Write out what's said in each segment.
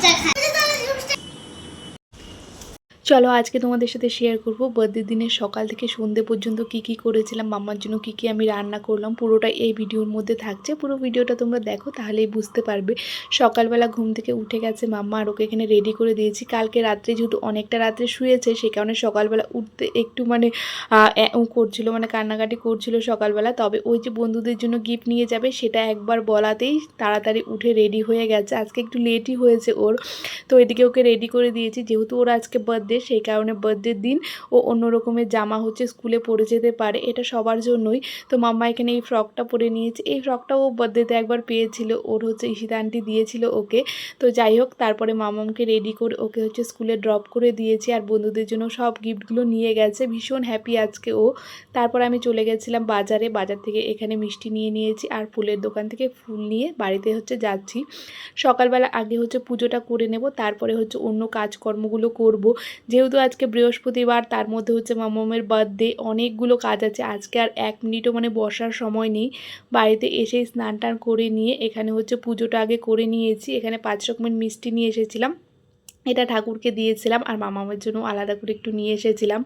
再看。চলো আজকে তোমাদের সাথে শেয়ার করব। বার্থডে দিনের সকাল থেকে সন্ধে পর্যন্ত কি কি করেছিলাম মাম্মার জন্য কি কি আমি রান্না করলাম, পুরোটা এই ভিডিওর মধ্যে থাকছে। পুরো ভিডিওটা তোমরা দেখো, তাহলেই বুঝতে পারবে। সকালবেলা ঘুম থেকে উঠে গেছে মাম্মা আর ওকে এখানে রেডি করে দিয়েছি। কালকে রাত্রে যেহেতু অনেকটা রাত্রে শুয়েছে, সে কারণে সকালবেলা উঠতে একটু মানে করছিল মানে কান্নাকাটি করছিল সকালবেলা। তবে ওই যে বন্ধুদের জন্য গিফট নিয়ে যাবে, সেটা একবার বলাতেই তাড়াতাড়ি উঠে রেডি হয়ে গেছে। আজকে একটু লেটই হয়েছে ওর। তো এদিকে ওকে রেডি করে দিয়েছি। যেহেতু ওর আজকে বার্থডে সেই কারণে বার্থডের দিন ও অন্য রকমের জামা হচ্ছে স্কুলে পরে যেতে পারে, এটা সবার জন্যই। তো মাম্মা এখানে এই ফ্রকটা পরে নিয়েছে, এই ফ্রকটা ও বার্থডেতে একবার পেয়েছিল, ওর হচ্ছে ঈশিতা আন্টি দিয়েছিল ওকে। তো যাই হোক, তারপরে মামামকে রেডি করে ওকে হচ্ছে স্কুলে ড্রপ করে দিয়েছি, আর বন্ধুদের জন্য সব গিফটগুলো নিয়ে গেছে, ভীষণ হ্যাপি আজকে ও। তারপর আমি চলে গেছিলাম বাজারে, বাজার থেকে এখানে মিষ্টি নিয়ে নিয়েছি, আর ফুলের দোকান থেকে ফুল নিয়ে বাড়িতে হচ্ছে যাচ্ছি। সকালবেলা আগে হচ্ছে পুজোটা করে নেব, তারপরে হচ্ছে অন্য কাজকর্মগুলো করব যেহেতু আজকে বৃহস্পতিবার, তার মধ্যে হচ্ছে মামামের বার্থডে অনেকগুলো কাজ আছে। আজকে আর এক মিনিটও মানে বসার সময় নেই। বাড়িতে এসে স্নান টান করে নিয়ে এখানে হচ্ছে পুজোটা আগে করে নিয়েছি। এখানে পাঁচ রকমের মিষ্টি নিয়ে এসেছিলাম। এটা ঠাকুরকে দিয়েছিলাম আর মামামের জন্য আলাদা করে একটু নিয়ে এসেছিলাম।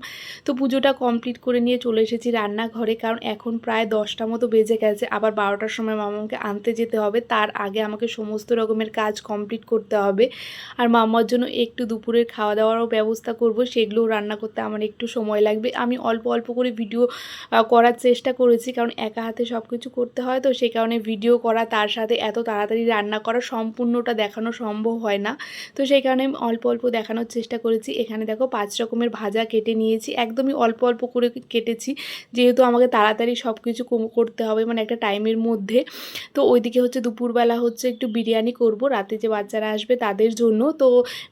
তো পুজোটা কমপ্লিট করে নিয়ে চলে এসেছি রান্নাঘরে, কারণ এখন প্রায় দশটা মতো বেজে গেছে। আবার বারোটার সময় মামাকে আনতে যেতে হবে। তার আগে আমাকে সমস্ত রকমের কাজ কমপ্লিট করতে হবে। আর মামার জন্য একটু দুপুরের খাওয়া দাওয়ারও ব্যবস্থা করব। সেগুলোও রান্না করতে আমার একটু সময় লাগবে। আমি অল্প অল্প করে ভিডিও করার চেষ্টা করেছি, কারণ একা হাতে সব কিছু করতে হয়। তো সেই কারণে ভিডিও করা, তার সাথে এত তাড়াতাড়ি রান্না করা সম্পূর্ণটা দেখানো সম্ভব হয় না। তো সেই কারণে অল্প অল্প দেখানোর চেষ্টা করেছি। এখানে দেখো পাঁচ রকমের ভাজা কেটে নিয়েছি। একদমই অল্প অল্প করে কেটেছি। যেহেতু আমাকে তাড়াতাড়ি সব কিছু করতে হবে মানে একটা টাইমের মধ্যে। তো ওইদিকে হচ্ছে দুপুরবেলা হচ্ছে একটু বিরিয়ানি করব। রাতে যে বাচ্চারা আসবে তাদের জন্য। তো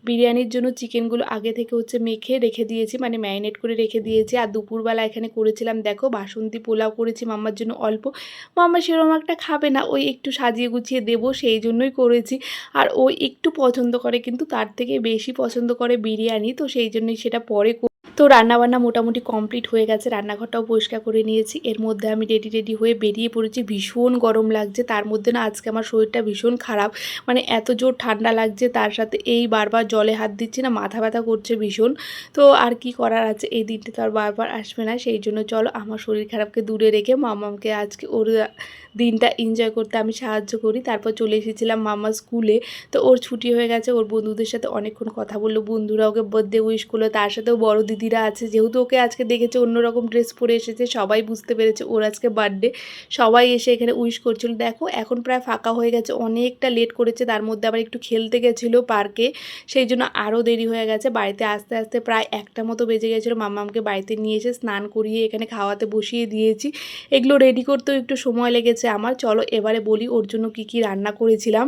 বিরিয়ানির জন্য চিকেনগুলো আগে থেকে হচ্ছে মেখে রেখে দিয়েছি। মানে ম্যারিনেট করে রেখে দিয়েছি। আর দুপুরবেলা এখানে করেছিলাম দেখো বাসন্তী পোলাও করেছি মাম্মার জন্য অল্প। মাম্মা সেরকম একটা খাবে না। ওই একটু সাজিয়ে গুছিয়ে দেবো সেই জন্যই করেছি। আর ও একটু পছন্দ করে কিন্তু তার থেকে বেশি পছন্দ করে বিরিয়ানি তো সেই জন্যই সেটা পরে তো রান্নাবান্না মোটামুটি কমপ্লিট হয়ে গেছে, রান্নাঘরটাও পরিষ্কার করে নিয়েছি। এর মধ্যে আমি রেডি রেডি হয়ে বেরিয়ে পড়েছি। ভীষণ গরম লাগছে, তার মধ্যে না আজকে আমার শরীরটা ভীষণ খারাপ। মানে এত জোর ঠান্ডা লাগছে, তার সাথে এই বারবার জলে হাত দিচ্ছি না, মাথা ব্যথা করছে ভীষণ। তো আর কি করার আছে, এই দিনটা তো আর বারবার আসবে না, সেই জন্য চলো আমার শরীর খারাপকে দূরে রেখে মামামকে আজকে ওর দিনটা এনজয় করতে আমি সাহায্য করি। তারপর চলে এসেছিলাম মামা স্কুলে তো ওর ছুটি হয়ে গেছে, ওর বন্ধুদের সাথে অনেকক্ষণ কথা বলল, বন্ধুরা ওকে বার্থডে উইশ করল, তার সাথেও বড় দিদিরা আছে, যেহেতু ওকে আজকে দেখেছে অন্যরকম ড্রেস পরে এসেছে, সবাই বুঝতে পেরেছে ওর আজকে বার্থডে সবাই এসে এখানে উইশ করছিল। দেখো, এখন প্রায় ফাঁকা হয়ে গেছে, অনেকটা লেট করেছে, তার মধ্যে আবার একটু খেলতে গেছিল পার্কে সেই জন্য আরও দেরি হয়ে গেছে। বাড়িতে আস্তে আস্তে প্রায় একটা মতো বেজে গেছিল মামামকে বাড়িতে নিয়ে এসে স্নান করিয়ে এখানে খাওয়াতে বসিয়ে দিয়েছি। এগুলো রেডি করতেও একটু সময় লেগেছে আমার। চলো এবারে বলি ওর জন্য কি কি রান্না করেছিলাম।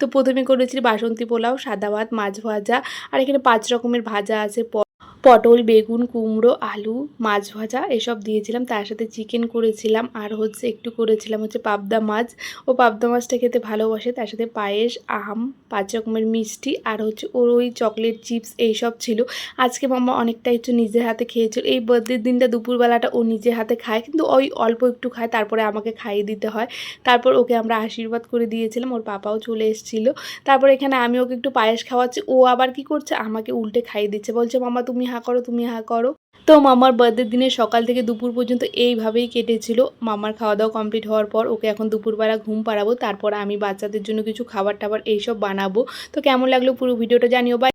তো প্রথমে করেছি বাসন্তী পোলাও, সাদা ভাত, মাছ ভাজা, আর এখানে পাঁচ রকমের ভাজা আছে পটল, বেগুন, কুমড়ো, আলু, মাছ ভাজা এসব দিয়েছিলাম। তার সাথে চিকেন করেছিলাম আর হচ্ছে একটু করেছিলাম হচ্ছে পাবদা মাছ। ও পাবদা মাছটা খেতে ভালোবাসে। তার সাথে পায়েস, আম, পাঁচ রকমের মিষ্টি আর হচ্ছে ওর ওই চকলেট চিপস এইসব ছিল। আজকে মাম্মা অনেকটা একটু নিজের হাতে খেয়েছিল। এই বার্থডের দিনটা দুপুরবেলাটা ও নিজের হাতে খায়। কিন্তু ওই অল্প একটু খায়, তারপরে আমাকে খাইয়ে দিতে হয়। তারপর ওকে আমরা আশীর্বাদ করে দিয়েছিলাম। ওর পাপাও চলে এসেছিল। তারপর এখানে আমি ওকে একটু পায়েস খাওয়াচ্ছি। ও আবার কি করছে? আমাকে উল্টে খাইয়ে দিচ্ছে। বলছে মামা তুমি হা করো, তুমি হা করো। তো মামার বার্থডের দিনে সকাল থেকে দুপুর পর্যন্ত এইভাবেই কেটেছিল। মামার খাওয়া দাওয়া কমপ্লিট হওয়ার পর ওকে এখন দুপুরবেলা ঘুম পাড়াবো। তারপর আমি বাচ্চাদের জন্য কিছু খাবার টাবার এইসব বানাবো। তো কেমন লাগল পুরো ভিডিওটা জানিও। বাই